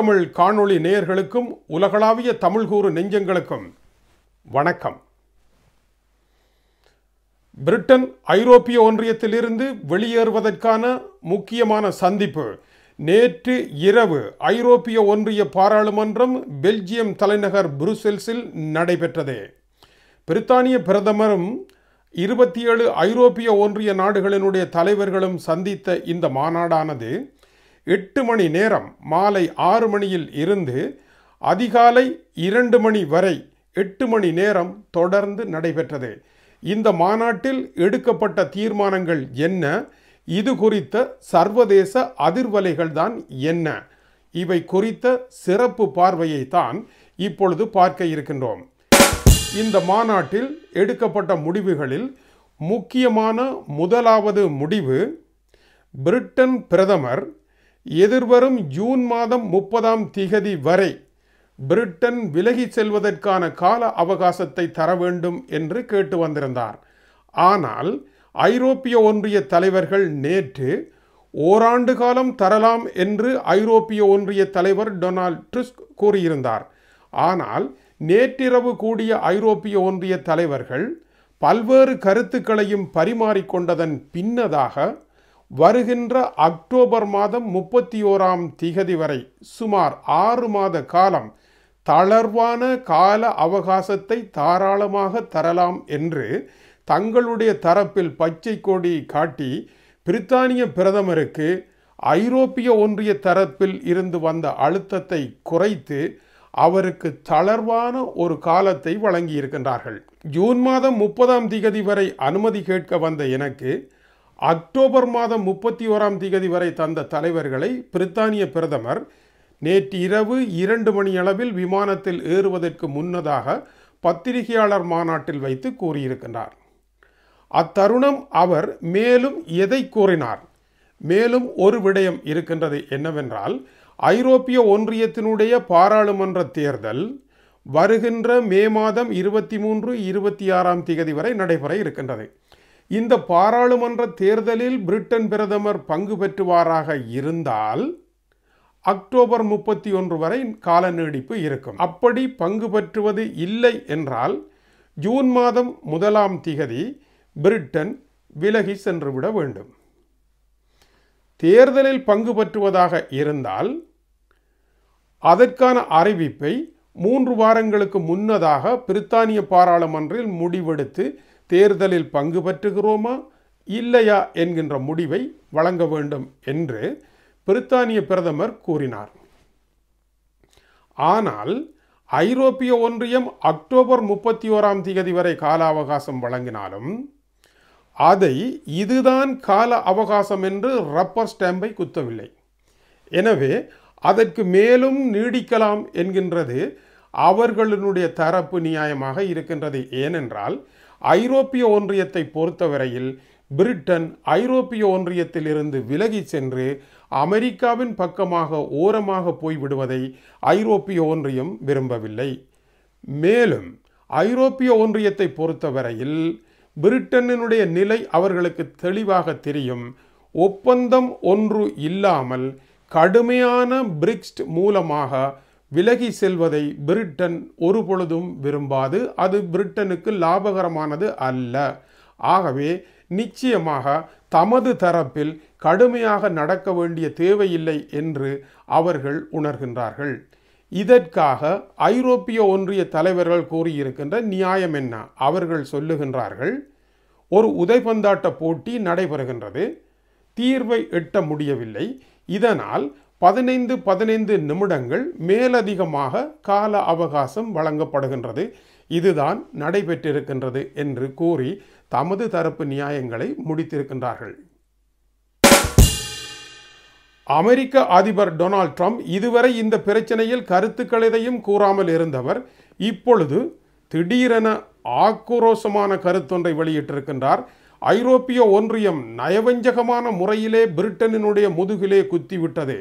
முத்தமிழ் காணொளி நேயர்களுக்கும் உலகளாவிய தமிழ்கூறு நெஞ்சங்களுக்கும் வணக்கம். பிரிட்டன் ஐரோப்பிய ஒன்றியத்திலிருந்து வெளியேறுவதற்கான முக்கியமான சந்திப்பு. நேற்று இரவு ஐரோப்பிய ஒன்றிய பாராளுமன்றம் பெல்ஜியம் தலைநகர் புருசெல்ஸில் நடைபெற்றது. பிரித்தானிய பிரதமரும் இருபத்தி ஏழு ஐரோப்பிய ஒன்றிய நாடுகளினுடைய தலைவர்களும் சந்தித்த இந்த மாநாடானது எட்டு மணி நேரம் மாலை ஆறு மணியில் இருந்து அதிகாலை இரண்டு மணி வரை எட்டு மணி நேரம் தொடர்ந்து நடைபெற்றது. இந்த மாநாட்டில் எடுக்கப்பட்ட தீர்மானங்கள் என்ன? இது குறித்த சர்வதேச அதிர்வலைகள் தான் என்ன? இவை குறித்த சிறப்பு பார்வையை தான் இப்பொழுது பார்க்க இருக்கின்றோம். இந்த மாநாட்டில் எடுக்கப்பட்ட முடிவுகளில் முக்கியமான முதலாவது முடிவு பிரிட்டன் பிரதமர் எதிர்வரும் ஜூன் மாதம் முப்பதாம் திகதி வரை பிரிட்டன் விலகி செல்வதற்கான கால அவகாசத்தை தர வேண்டும் என்று கேட்டு வந்திருந்தார். ஆனால் ஐரோப்பிய ஒன்றிய தலைவர்கள் நேற்று ஓராண்டு காலம் தரலாம் என்று ஐரோப்பிய ஒன்றிய தலைவர் டொனால்ட் ட்ரிஸ்க் கூறியிருந்தார். ஆனால் நேற்றிரவு கூடிய ஐரோப்பிய ஒன்றிய தலைவர்கள் பல்வேறு கருத்துக்களையும் பரிமாறிக்கொண்டதன் பின்னதாக வருகின்ற அக்டோபர் மாதம் முப்பத்தி ஓராம் திகதி வரை சுமார் ஆறு மாத காலம் தளர்வான கால அவகாசத்தை தாராளமாக தரலாம் என்று தங்களுடைய தரப்பில் பச்சை கொடி காட்டி பிரித்தானிய பிரதமருக்கு ஐரோப்பிய ஒன்றிய தரப்பில் இருந்து வந்த அழுத்தத்தை குறைத்து அவருக்கு தளர்வான ஒரு காலத்தை வழங்கியிருக்கின்றார்கள். ஜூன் மாதம் முப்பதாம் திகதி வரை அனுமதி கேட்க வந்த எனக்கு அக்டோபர் மாதம் முப்பத்தி ஓராம் திகதி வரை தந்த தலைவர்களை பிரித்தானிய பிரதமர் நேற்று இரவு இரண்டு மணி அளவில் விமானத்தில் ஏறுவதற்கு முன்னதாக பத்திரிகையாளர் மாநாட்டில் வைத்து கூறியிருக்கின்றார். அத்தருணம் அவர் மேலும் எதை கூறினார்? மேலும் ஒரு விடயம் இருக்கின்றது என்னவென்றால் ஐரோப்பிய ஒன்றியத்தினுடைய பாராளுமன்ற தேர்தல் வருகின்ற மே மாதம் இருபத்தி மூன்று இருபத்தி ஆறாம் திகதி வரை நடைபெற இருக்கின்றது. இந்த பாராளுமன்ற தேர்தலில் பிரிட்டன் பிரதமர் பங்கு பெற்றுவாராக இருந்தால் அக்டோபர் முப்பத்தி ஒன்று வரை கால நீடிப்பு இருக்கும். அப்படி பங்கு பெற்றுவது இல்லை என்றால் ஜூன் மாதம் முதலாம் திகதி பிரிட்டன் விலகி சென்றுவிட வேண்டும். தேர்தலில் பங்கு பெற்றுவதாக இருந்தால் அதற்கான அறிவிப்பை மூன்று வாரங்களுக்கு முன்னதாக பிரித்தானிய பாராளுமன்றில் முடிவெடுத்து தேர்தலில் பங்கு பெற்றுகிறோமா இல்லையா என்கின்ற முடிவை வழங்க வேண்டும் என்று பிரித்தானிய பிரதமர் கூறினார். ஆனால் ஐரோப்பிய ஒன்றியம் அக்டோபர் முப்பத்தி ஓராம் தேதி வரை கால அவகாசம் வழங்கினாலும் அதை இதுதான் கால அவகாசம் என்று ரப்பர் ஸ்டாம்பை குத்தவில்லை. எனவே அதற்கு மேலும் நீடிக்கலாம் என்கின்றது அவர்களுடைய தரப்பு நியாயமாக இருக்கின்றது. ஏனென்றால் ஐரோப்பிய ஒன்றியத்தை பொறுத்தவரையில் பிரிட்டன் ஐரோப்பிய ஒன்றியத்திலிருந்து விலகி சென்று அமெரிக்காவின் பக்கமாக ஓரமாக போய்விடுவதை ஐரோப்பிய ஒன்றியம் விரும்பவில்லை. மேலும் ஐரோப்பிய ஒன்றியத்தை பொறுத்தவரையில் பிரிட்டனினுடைய நிலை அவர்களுக்கு தெளிவாக தெரியும். ஒப்பந்தம் ஒன்று இல்லாமல் கடுமையான பிரிக்ஸ்ட் மூலமாக விலகி செல்வதை பிரிட்டன் ஒரு பொழுதும் விரும்பாது. அது பிரிட்டனுக்கு லாபகரமானது அல்ல. ஆகவே நிச்சயமாக தமது தரப்பில் கடுமையாக நடக்க வேண்டிய தேவையில்லை என்று அவர்கள் உணர்கின்றார்கள். இதற்காக ஐரோப்பிய ஒன்றிய தலைவர்கள் கூறியிருக்கின்ற நியாயம் என்ன? அவர்கள் சொல்லுகின்றார்கள் ஒரு உதைபந்தாட்ட போட்டி நடைபெறுகின்றது. தீர்வை எட்ட முடியவில்லை. இதனால் பதினைந்து பதினைந்து நிமிடங்கள் மேலதிகமாக கால அவகாசம் வழங்கப்படுகின்றது. இதுதான் நடைபெற்றிருக்கின்றது என்று கூறி தமது தரப்பு நியாயங்களை முடித்திருக்கின்றார்கள். அமெரிக்க அதிபர் டொனால்ட் ட்ரம்ப் இதுவரை இந்த பிரச்சனையில் கருத்துக்கள் எதையும் கூறாமல் இருந்தவர் இப்பொழுது திடீரென ஆக்ரோஷமான கருத்தொன்றை வெளியிட்டிருக்கின்றார். ஐரோப்பிய ஒன்றியம் நயவஞ்சகமான முறையிலே பிரிட்டனினுடைய முதுகிலே குத்திவிட்டது.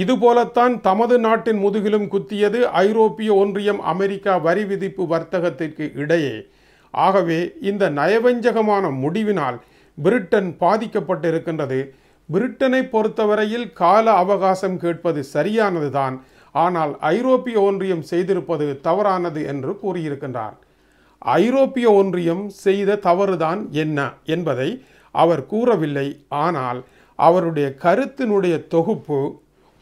இதுபோலத்தான் தமது நாட்டின் முதுகிலும் குத்தியது ஐரோப்பிய ஒன்றியம் அமெரிக்கா வரி விதிப்பு வர்த்தகத்திற்கு இடையே. ஆகவே இந்த நயவஞ்சகமான முடிவினால் பிரிட்டன் பாதிக்கப்பட்டிருக்கின்றது. பிரிட்டனை பொறுத்தவரையில் கால அவகாசம் கேட்பது சரியானதுதான். ஆனால் ஐரோப்பிய ஒன்றியம் செய்திருப்பது தவறானது என்று கூறியிருக்கின்றார். ஐரோப்பிய ஒன்றியம் செய்த தவறுதான் என்ன என்பதை அவர் கூறவில்லை. ஆனால் அவருடைய கருத்தினுடைய தொகுப்பு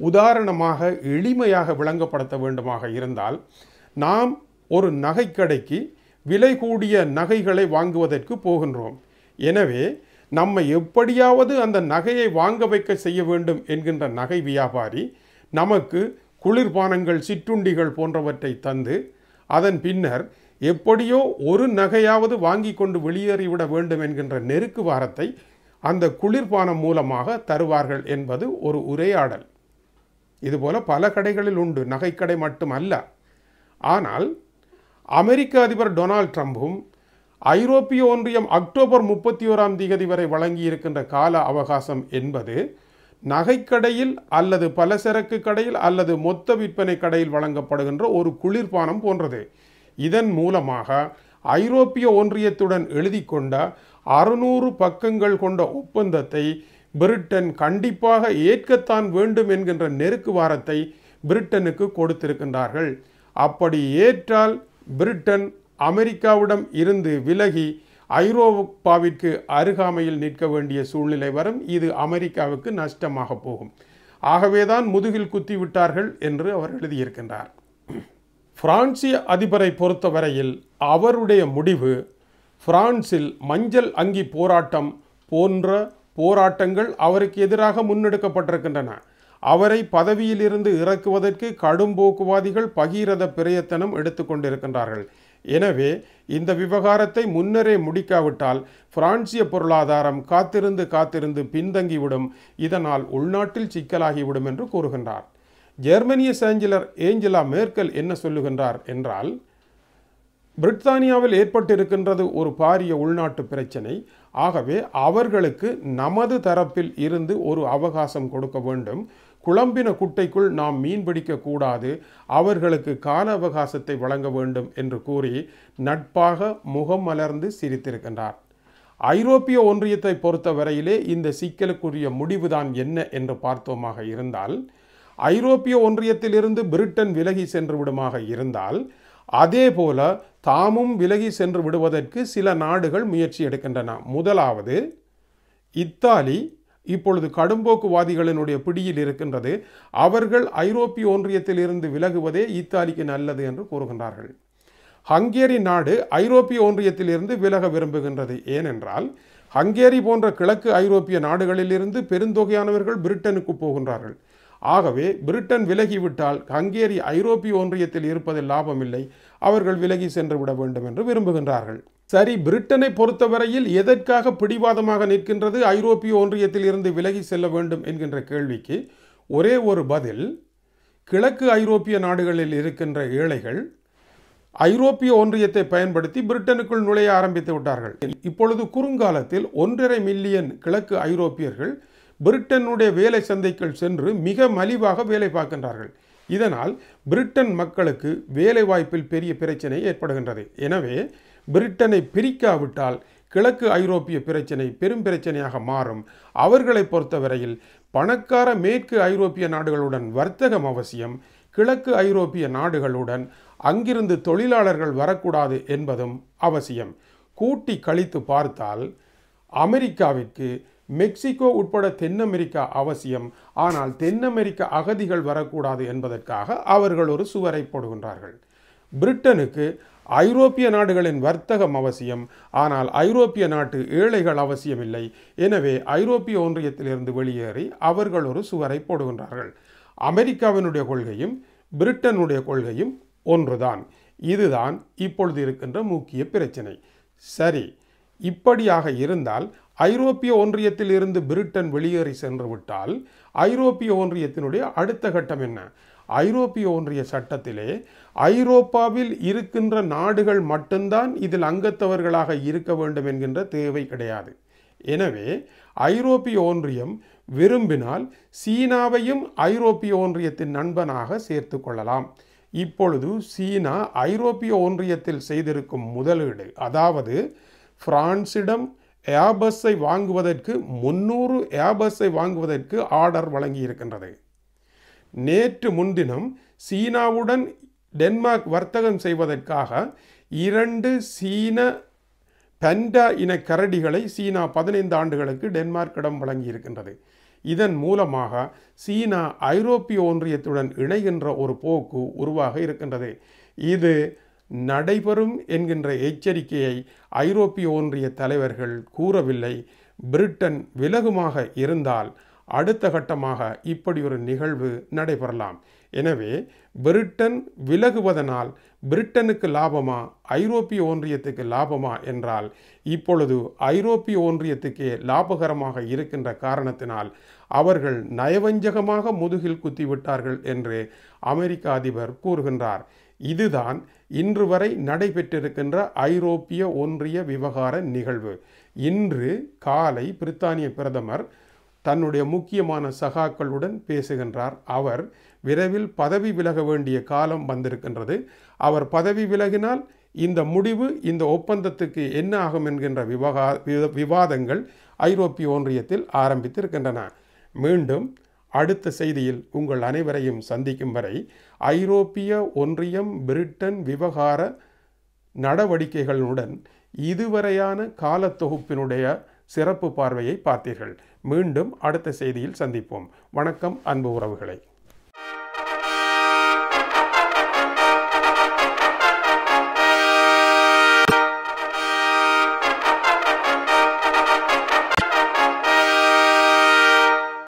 உதாரணமாக எளிமையாக விளங்கப்படுத்த வேண்டுமாக இருந்தால் நாம் ஒரு நகைக்கடைக்கு விலை கூடிய நகைகளை வாங்குவதற்கு போகின்றோம். எனவே நம்மை எப்படியாவது அந்த நகையை வாங்க வைக்க செய்ய வேண்டும் என்கின்ற நகை வியாபாரி நமக்கு குளிர்பானங்கள் சிற்றுண்டிகள் போன்றவற்றை தந்து அதன் பின்னர் எப்படியோ ஒரு நகையாவது வாங்கி கொண்டு வெளியேறிவிட வேண்டும் என்கின்ற நெருக்கு வாரத்தை அந்த குளிர்பானம் மூலமாக தருவார்கள் என்பது ஒரு உரையாடல். இதுபோல பல கடைகளில் உண்டு நகைக்கடை மட்டுமல்ல. ஆனால் அமெரிக்க அதிபர் டொனால்ட் ட்ரம்பும் ஐரோப்பிய ஒன்றியம் அக்டோபர் முப்பத்தி ஓராம் தேதி வரை வழங்கியிருக்கின்ற கால அவகாசம் என்பது நகைக்கடையில் அல்லது பலசரக்கு கடையில் அல்லது மொத்த விற்பனை கடையில் வழங்கப்படுகின்ற ஒரு குளிர்பானம் போன்றது. இதன் மூலமாக ஐரோப்பிய ஒன்றியத்துடன் எழுதி கொண்ட அறுநூறு பக்கங்கள் கொண்ட ஒப்பந்தத்தை பிரிட்டன் கண்டிப்பாக ஏற்கத்தான் வேண்டும் என்கின்ற நெருக்கு வாரத்தை பிரிட்டனுக்கு கொடுத்திருக்கின்றார்கள். அப்படி ஏற்றால் பிரிட்டன் அமெரிக்காவிடம் இருந்து விலகி ஐரோப்பாவிற்கு அருகாமையில் நிற்க வேண்டிய சூழ்நிலை வரும். இது அமெரிக்காவுக்கு நஷ்டமாக போகும். ஆகவேதான் முதுகில் குத்தி விட்டார்கள் என்று அவர் எழுதியிருக்கின்றார். பிரான்சிய அதிபரை பொறுத்தவரையில் அவருடைய முடிவு பிரான்சில் மஞ்சள் அங்கி போராட்டம் போன்ற போராட்டங்கள் அவருக்கு எதிராக முன்னெடுக்கப்பட்டிருக்கின்றன. அவரை பதவியிலிருந்து இறக்குவதற்கு கடும் போக்குவாதிகள் பகீரத பிரயத்தனம் எடுத்துக்கொண்டிருக்கின்றார்கள் எனவே இந்த விவகாரத்தை முன்னரே முடிக்காவிட்டால் பிரான்சிய பொருளாதாரம் காத்திருந்து காத்திருந்து பின்தங்கிவிடும். இதனால் உள்நாட்டில் சிக்கலாகிவிடும் என்று கூறுகின்றார். ஜெர்மனிய சாஞ்சலர் ஏஞ்சலா மேர்க்கல் என்ன சொல்லுகின்றார் என்றால் பிரித்தானியாவில் ஏற்பட்டிருக்கின்றது ஒரு பாரிய உள்நாட்டு பிரச்சனை. ஆகவே அவர்களுக்கு நமது தரப்பில் இருந்து ஒரு அவகாசம் கொடுக்க வேண்டும். குழம்பின குட்டைக்குள் நாம் மீன் பிடிக்க கூடாது. அவர்களுக்கு கால அவகாசத்தை வழங்க வேண்டும் என்று கூறி நட்பாக முகம் மலர்ந்து சிரித்திருக்கின்றார். ஐரோப்பிய ஒன்றியத்தை பொறுத்தவரையிலே இந்த சிக்கலுக்குரிய முடிவுதான் என்ன என்று பார்த்தோமாக இருந்தால் ஐரோப்பிய ஒன்றியத்திலிருந்து பிரிட்டன் விலகி சென்று விடுமாக இருந்தால் அதே போல தாமும் விலகி சென்று விடுவதற்கு சில நாடுகள் முயற்சி எடுக்கின்றன. முதலாவது இத்தாலி இப்பொழுது கடும்போக்குவாதிகளினுடைய பிடியில் இருக்கின்றது. அவர்கள் ஐரோப்பிய ஒன்றியத்தில் இருந்து விலகுவதே இத்தாலிக்கு நல்லது என்று கூறுகின்றார்கள். ஹங்கேரி நாடு ஐரோப்பிய ஒன்றியத்திலிருந்து விலக விரும்புகின்றது. ஏனென்றால் ஹங்கேரி போன்ற கிழக்கு ஐரோப்பிய நாடுகளிலிருந்து பெருந்தொகையானவர்கள் பிரிட்டனுக்கு போகின்றார்கள். ஆகவே பிரிட்டன் விலகிவிட்டால் ஹங்கேரி ஐரோப்பிய ஒன்றியத்தில் இருப்பதில் லாபமில்லை. அவர்கள் விலகி சென்று விட வேண்டும் என்று விரும்புகின்றார்கள். சரி பிரிட்டனை பொறுத்தவரையில் எதற்காக பிடிவாதமாக நிற்கின்றது? ஐரோப்பிய ஒன்றியத்தில் இருந்து விலகி செல்ல வேண்டும் என்கின்ற கேள்விக்கு ஒரே ஒரு பதில் கிழக்கு ஐரோப்பிய நாடுகளில் இருக்கின்ற ஏழைகள் ஐரோப்பிய ஒன்றியத்தை பயன்படுத்தி பிரிட்டனுக்குள் நுழைய ஆரம்பித்து விட்டார்கள். இப்பொழுது குறுங்காலத்தில் ஒன்றரை மில்லியன் கிழக்கு ஐரோப்பியர்கள் பிரிட்டனுடைய வேலை சந்தைக்குள் சென்று மிக மலிவாக வேலை பார்க்கின்றார்கள். இதனால் பிரிட்டன் மக்களுக்கு வேலை வாய்ப்பில் பெரிய பிரச்சனை ஏற்படுகின்றது. எனவே பிரிட்டனை பிரிக்காவிட்டால் கிழக்கு ஐரோப்பிய பிரச்சனை பெரும் பிரச்சனையாக மாறும். அவர்களை பொறுத்தவரையில் பணக்கார மேற்கு ஐரோப்பிய நாடுகளுடன் வர்த்தகம் அவசியம். கிழக்கு ஐரோப்பிய நாடுகளுடன் அங்கிருந்து தொழிலாளர்கள் வரக்கூடாது என்பதும் அவசியம். கூட்டி கழித்து பார்த்தால் அமெரிக்காவிற்கு மெக்சிகோ உட்பட தென் அமெரிக்கா அவசியம். ஆனால் தென் அமெரிக்க அகதிகள் வரக்கூடாது என்பதற்காக அவர்கள் ஒரு சுவரை போடுகின்றார்கள். பிரிட்டனுக்கு ஐரோப்பிய நாடுகளின் வர்த்தகம் அவசியம். ஆனால் ஐரோப்பிய நாட்டு ஏழைகள் அவசியமில்லை. எனவே ஐரோப்பிய ஒன்றியத்திலிருந்து வெளியேறி அவர்கள் ஒரு சுவரை போடுகின்றார்கள். அமெரிக்காவினுடைய கொள்கையும் பிரிட்டனுடைய கொள்கையும் ஒன்றுதான். இதுதான் இப்பொழுது இருக்கின்ற முக்கிய பிரச்சனை. சரி இப்படியாக இருந்தால் ஐரோப்பிய ஒன்றியத்தில் இருந்து பிரிட்டன் வெளியேறி சென்று விட்டால் ஐரோப்பிய ஒன்றியத்தினுடைய அடுத்த கட்டம் என்ன? ஐரோப்பிய ஒன்றிய சட்டத்திலே ஐரோப்பாவில் இருக்கின்ற நாடுகள் மட்டும்தான் இதில் அங்கத்தவர்களாக இருக்க வேண்டும் என்கின்ற தேவை கிடையாது. எனவே ஐரோப்பிய ஒன்றியம் விரும்பினால் சீனாவையும் ஐரோப்பிய ஒன்றியத்தின் நண்பனாக சேர்த்து கொள்ளலாம். இப்பொழுது சீனா ஐரோப்பிய ஒன்றியத்தில் செய்திருக்கும் முதலீடு அதாவது பிரான்சிடம் ஏபஸை வாங்குவதற்கு முன்னூறு ஏபஸை வாங்குவதற்கு ஆர்டர் வழங்கி இருக்கின்றது நேற்று முன்தினம் சீனாவுடன் டென்மார்க் வர்த்தகம் செய்வதற்காக இரண்டு சீன பெண்டா இன கரடிகளை சீனா பதினைந்து ஆண்டுகளுக்கு டென்மார்க்கிடம் வழங்கியிருக்கின்றது. இதன் மூலமாக சீனா ஐரோப்பிய ஒன்றியத்துடன் இணைகின்ற ஒரு போக்கு உருவாக இருக்கின்றது. இது நடைபெறும் என்கின்ற எச்சரிக்கையை ஐரோப்பிய ஒன்றிய தலைவர்கள் கூறவில்லை. பிரிட்டன் விலகுமாக இருந்தால் அடுத்த கட்டமாக இப்படி ஒரு நிகழ்வு நடைபெறலாம். எனவே பிரிட்டன் விலகுவதனால் பிரிட்டனுக்கு லாபமா ஐரோப்பிய ஒன்றியத்துக்கு லாபமா என்றால் இப்பொழுது ஐரோப்பிய ஒன்றியத்துக்கே லாபகரமாக இருக்கின்ற காரணத்தினால் அவர்கள் நயவஞ்சகமாக முதுகில் குத்திவிட்டார்கள் என்று அமெரிக்க அதிபர் கூறுகின்றார். இதுதான் இன்று வரை நடைபெற்றிருக்கின்ற ஐரோப்பிய ஒன்றிய விவகார நிகழ்வு. இன்று காலை பிரித்தானிய பிரதமர் தன்னுடைய முக்கியமான சகாக்களுடன் பேசுகின்றார். அவர் விரைவில் பதவி விலக வேண்டிய காலம் வந்திருக்கின்றது. அவர் பதவி விலகினால் இந்த முடிவு இந்த ஒப்பந்தத்துக்கு என்ன ஆகும் என்கின்ற விவகா விவ- விவாதங்கள் ஐரோப்பிய ஒன்றியத்தில் ஆரம்பித்திருக்கின்றன. மீண்டும் அடுத்த செய்தியில் உங்கள் அனைவரையும் சந்திக்கும் வரை ஐரோப்பிய ஒன்றியம் பிரிட்டன் விவகார நடவடிக்கைகளுடன் இதுவரையான காலத்தொகுப்பினுடைய சிறப்பு பார்வையை பார்த்தீர்கள். மீண்டும் அடுத்த செய்தியில் சந்திப்போம். வணக்கம் அன்பு உறவுகளை.